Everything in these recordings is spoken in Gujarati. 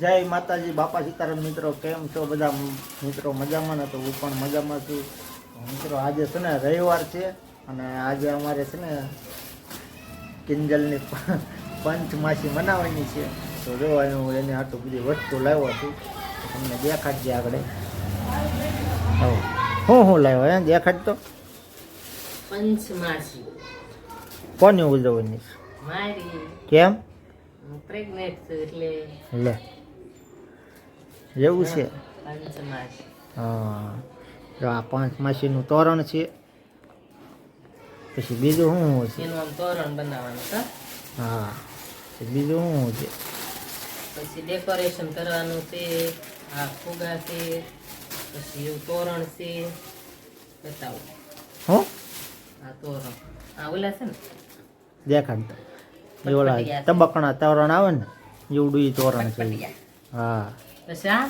જય માતાજી બાપા સીતારામ મિત્રો કેમ છો બધા? મિત્રો મજામાં ને તો હું પણ મજામાં છું. મિત્રો આજે છે ને રવિવાર છે અને આજે અમારે છે ને કિંજલની પંચમાસી મનાવવાની છે. તો જો હું એની આટલું બધી વસ્તુ લાવ્યો છું. તમને દેખાડજે આગળ. આવો હું હું લાવ્યો? એમ દેખાડ તો. પંચમાસી. કોની ઉજવવાની કેમ? પ્રેગ્નેન્ટ છું એટલે. લે. એવું છે? હા. જો આ પાંચ માસીનું તોરણ છે. પછી બીજું શું છે? તોરણ બનાવવાનું છે હા? બીજું શું છે? પછી ડેકોરેશન કરવાનું છે આ ફુગા છે પછી એવું તોરણ છે. બતાવો. હું? આ તોરણ. આ ઓલા છે ને? દેખાડ તો. એ ઓલા તબકણા તોરણ આવે ને એવડું એ તોરણ છે. હા. પછી આ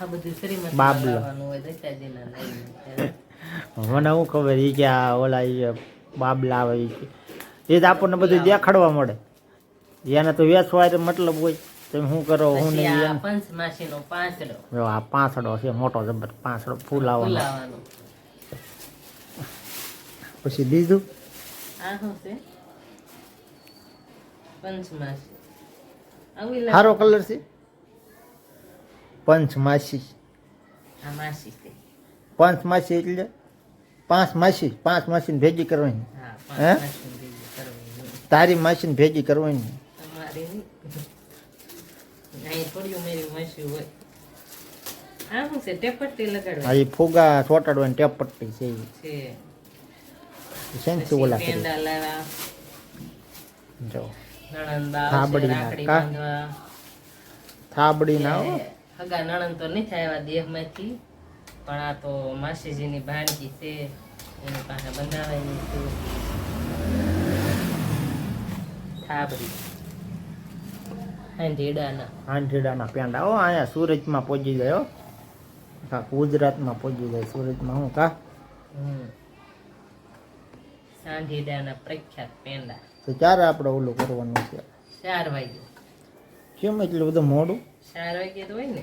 આ બધું શ્રીમતી બાબલો. હોય દશાજીના મને શું ખબર એ કે આ ઓલા બાબલા આવે એ તો આપણને બધું દેખાડવા મળે. એને તો વેચવા એટલે મતલબ હોય. તમે શું કરો હું નહીં પંચમાસીનો પાંચડો. જો આ પાંસડો છે મોટો જબર પાંસડો ફૂલાવાનો. ફુલાવાનો. પછી બીજું? આ શું છે? પંચમાસી. સારો કલર છે? પંચમાસી પંચમાસી એટલે પાંચ માસી પાંચ માસી ભેગી કરવાની. હે? તારી માસી ભેગી કરવાની. ટેપટ્ટી ફુગા ચોટાડવાની ટેપ છે શેનથી ઓલા જો. કા? બાંધવા. થાબડી ના હગા નણંદ તો નથી આવ્યા દેહમાંથી. પણ આ તો માસીજીની ભાણકી છે એની પાસે બંધાવાની થાબડી. હાંધીડાના આંધીડાના પેંડા. ઓ અહીંયા સુરતમાં પહોંચી ગયો. હો ગુજરાતમાં પહોંચી જાય સુરતમાં હું કા? સાંઢીડાના પ્રખ્યાત પેંડા. તો ચાર આપણે ઓલું કરવાનું છે? ચાર વાગે કેમ એટલું બધું મોડું? ચાર વાગે તો હોય ને.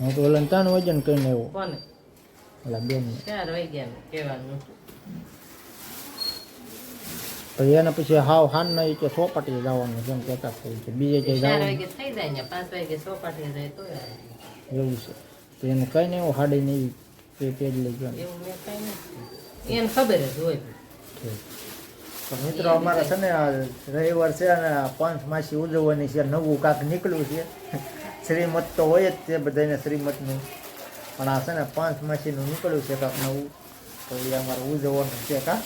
હું તો ઓલા ત્રણ વજન કરીને આવ્યો. કોને? ઓલા બેન ચાર વાગ્યા કહેવાનું. પછી એને પછી હાવ હાન કે સોપાટી જવાનું જેમ કહેતા થઈ છે બીજે ક્યાંય ચાર વાગે થઈ જાય ને પાંચ વાગે સોપાટી જાય તો એવું છે. તો એને કઈ નહીં એવું હાડી નહીં તે પેજ લઈ ગયો. એવું મેં કઈ નથી. એને ખબર જ હોય. તો મિત્રો અમારે છે ને રવિવાર છે અને પાંચ માસી ઉજવવાની છે નવું કાંક નીકળ્યું છે. શ્રીમત તો હોય જ તે બધાને શ્રીમતનું. પણ આ છે ને પાંચ માસીનું નીકળ્યું છે કાંક નવું. તો એ અમારે ઉજવવાનું છે કા?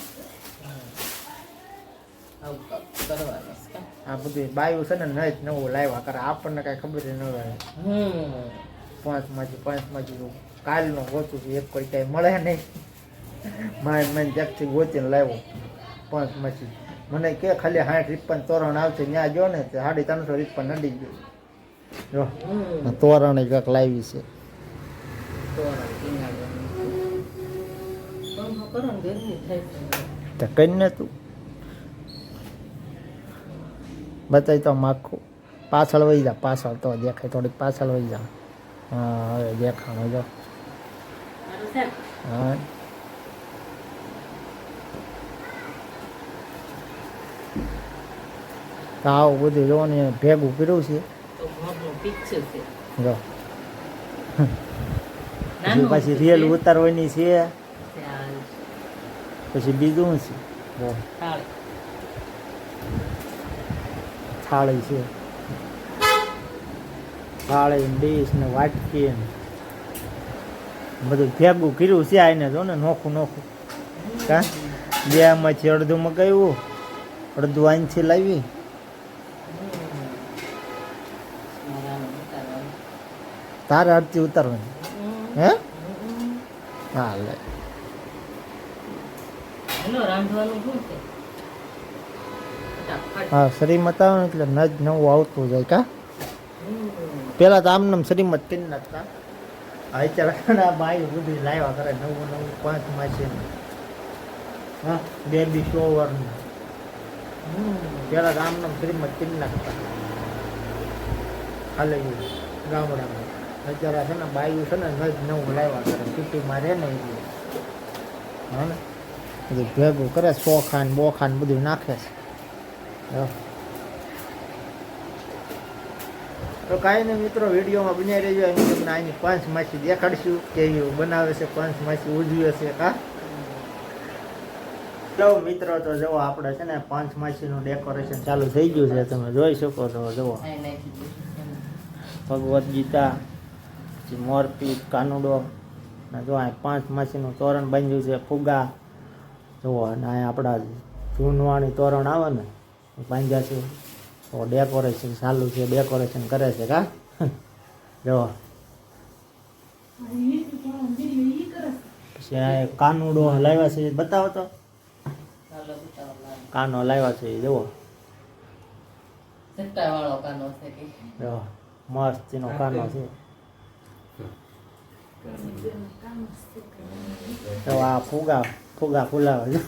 આ બધું બાયું છે ને નહીં જ નવું લાવ્યા કરે. આપણને કાંઈ ખબર ન હોય. પાંચ માસી પાંચ માસી કાલનું ગોતું છું, એક કોઈ કાંઈ મળે નહીં મારે મને જ્યાંથી ગોતીને લાવ્યો પાંચ માસી. મને કે ખાલી સાઠ રીપન તોરણ આવશે ત્યાં જો ને સાડી ત્રણસો રીપન નડી ગયું. જો. તોરણ કાંક લાવી છે. તો ટીંગાડવાનું. ને તો. બતાવી તો માખું પાછળ વહી જા, પાછળ તો દેખાય, થોડીક પાછળ વહી જા. હા, હવે દેખાણો જો. હા. આવું બધું જોવાની ભેગું કર્યું છે. પિક્ચર છે. જો. પછી નાનું પાછી રીલ છે. ઉતારવાની છે. પછી બીજું શું છે? થાળી. છે. થાળી ડીશ ને વાટકી બધું ભેગું કર્યું છે આને જો ને નોખું નોખું. કા? બે માંથી અડધું મગાવ્યું અડધું આનથી લાવી. તારે આરતી ઉતારવાની? હે? હા લે હા શ્રીમત આવે એટલે નજ નવું આવતું જાય કા. પેલા તો આમને શ્રીમત પીન નાખતા. અત્યારે આ બાઈ બધું લાવ્યા કરે નવું નવું પાંચ માસે હા? બેબી હમ. પેલા તો આમને શ્રીમત પીન નાખતા. ખાલી ગામડામાં. અત્યારે છે ને બાયું છે ને નજ નવું લાવ્યા કરે, સિટીમાં રહે ને એટલે હા ને? બધું ભેગું કરે ચોખાન બોખાન બધું નાખે છે. તો કાંઈ નહીં મિત્રો, વિડીયોમાં બનાવી રહેજો. એમ તમને અહીંની પાંચ માછી દેખાડશું કેવી બનાવે છે, પાંચ માછી ઉજવે છે કા ચલો મિત્રો, તો જુઓ આપણે છે ને પાંચ માછીનું ડેકોરેશન ચાલુ થઈ ગયું છે, તમે જોઈ શકો છો, જુઓ. ભગવદ્ ગીતા પછી મોરપીટ કાનુડો ને જો અહીં પાંચ માસીનું તોરણ બાંધ્યું છે ફુગા જુઓ અને અહીં આપણા જૂનવાણી તોરણ આવે ને એ બાંધ્યા છે. તો ડેકોરેશન ચાલુ છે ડેકોરેશન કરે છે કા? જુઓ પછી આ કાનુડો લાવ્યા છે બતાવો તો. કાનો લાવ્યા છે જુઓ. ચટ્ટાવાળો કાનો છે જુઓ મસ્ત એનો કાનો છે. તો આ ફુગા ફુગા ફુલાવે છે.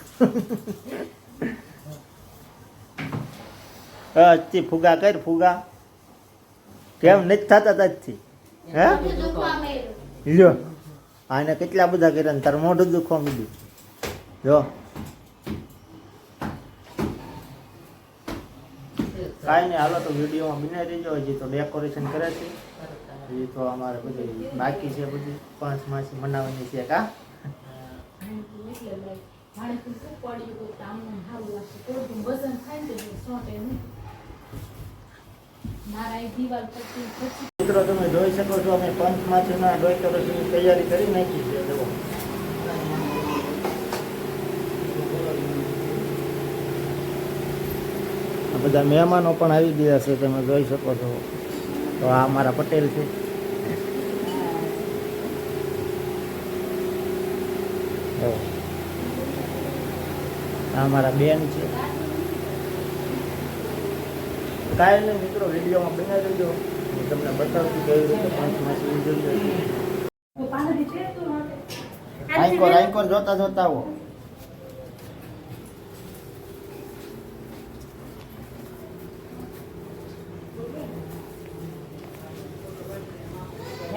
અચ્છી ફુગા કર ફુગા. કેમ નથી થતા તજથી? હે? લ્યો. આને કેટલા બધા કર્યા ને તારું મોઢું દુખવા મળ્યું જો. કાંઈ નહીં, હાલો તો વિડીયોમાં બનાવી દેજો હજી તો ડેકોરેશન કરે છે. હજી તો અમારે બધી બાકી છે બધી. પાંચ માસ મનાવવાની છે કા મિત્રો, તમે જોઈ શકો છો, અમે પંચમાસીના ડેકોરેશનની તૈયારી કરી નાખી છે. આ બધા મહેમાનો પણ આવી ગયા છે તમે જોઈ શકો છો. તો આ અમારા પટેલ છે. આ અમારા બેન છે. કાંઈ નહીં મિત્રો વિડીયોમાં બનાવી દેજો હું તમને બતાવું છું કેવી રીતે પંચમાસી જોઈએ આઈકોર આઈકોર જોતા જોતા આવો.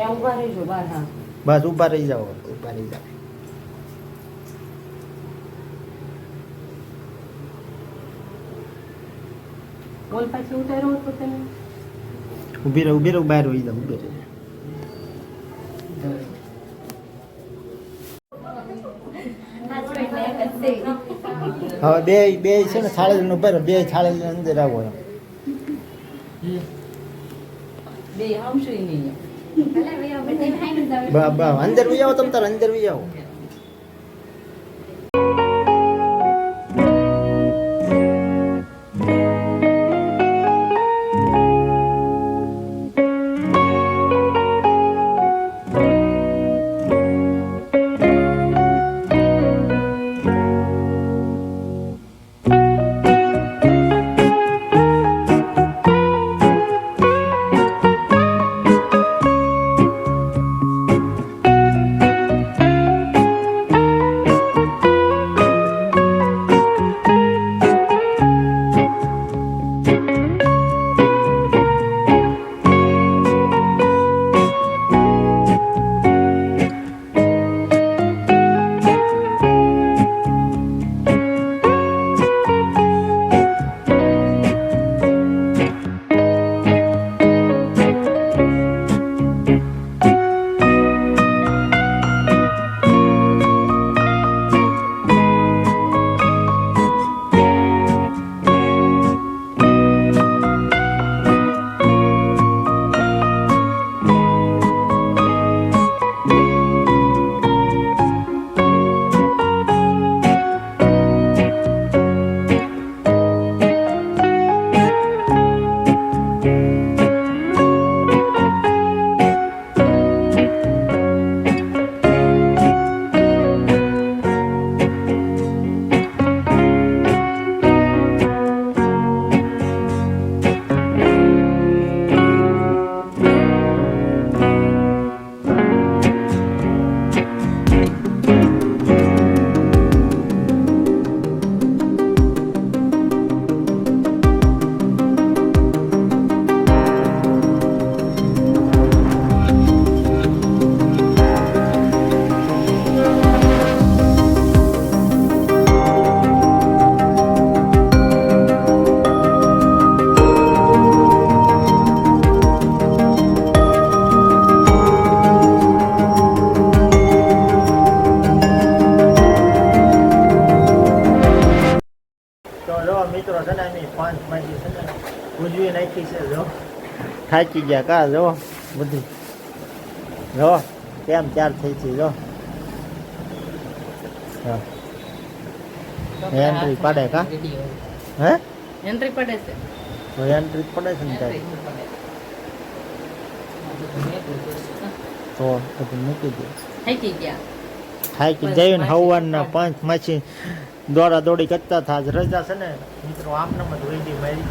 ત્યાં ઊભા રહીજો બહાર હા. બસ ઊભા રહી જાઓ ઊભા રહી જાઓ. બોલ પાછી ઊભી રહો ઊભી રહો બહાર હોઈ જાઓ ઊભી રહી. હવે બે બે છે ને થાળીનું ઉપર બે થાળી અંદર આવો એમ. બે આવશે નહીં બા બા અંદર બી આવો તમે તાર અંદર બી આવો થાકી ગયા કા? જો બધી. જો કેમ ચાર થઈ છે? જો. એન્ટ્રી પાડે કા? હે? એન્ટ્રી પડે છે. તો એન્ટ્રી પડે છે ને તારી. તો પછી મૂકી દે. થાકી ગયા. થાકી જઈને હવાના પાંચ. માછી દોડા દોડી કરતા થા રજા છે ને. મિત્રો આમ જ વૈદી મારી.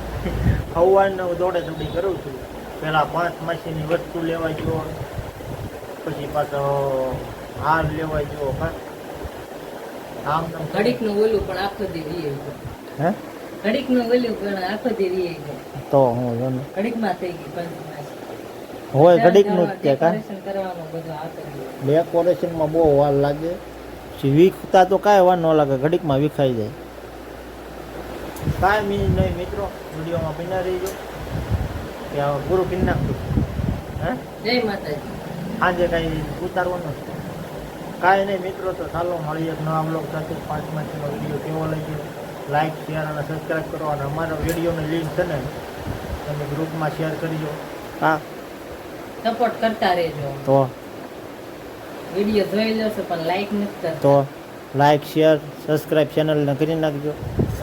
હવારનો દોડે દોડી કરું છું. પેલા પાંચ માસીની વસ્તુ લેવા ગયો પછી પાછો હાર લેવા ગયો હા. આમ નામ ઘડીકનું ઓલું પણ આખો દેવી ગયો. હે? ઘડીકનું ઓલું પણ આખો દેવી તો હું જો ને. ઘડીકમાં થઈ ગઈ પંચ હોય ઘડીકનું જ તે કા ડેકોરેશનમાં બહુ વાર લાગે. પછી વીખતા તો કાંઈ વાર ન લાગે ઘડીકમાં વિખાઈ જાય. કાંઈ મીન નહીં મિત્રો વિડીયોમાં બિના રહીજો. કે આ પૂરું કરી નાખતું હે? જય માતાજી. આજે કાંઈ ઉતારવાનું નથી. કાંઈ નહીં મિત્રો તો ચાલો મળીએ એક નવા બ્લોગ સાથે. પાંચ માસનો વીડિયો કેવો લાગ્યો? લાઈક શેર અને સબસ્ક્રાઈબ કરો. અને અમારો વિડીયોની લિંક છે ને તમે ગ્રુપમાં શેર કરજો. હા. સપોર્ટ કરતા રહેજો. તો. વીડિયો જોઈ લેશો પણ લાઈક નથી કરતા. તો. લાઈક શેર સબસ્ક્રાઈબ ચેનલને કરી નાખજો.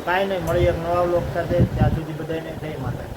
કાંઈ નહીં મળીએ એક નવા બ્લોગ સાથે. ત્યાં સુધી બધાને જય માતા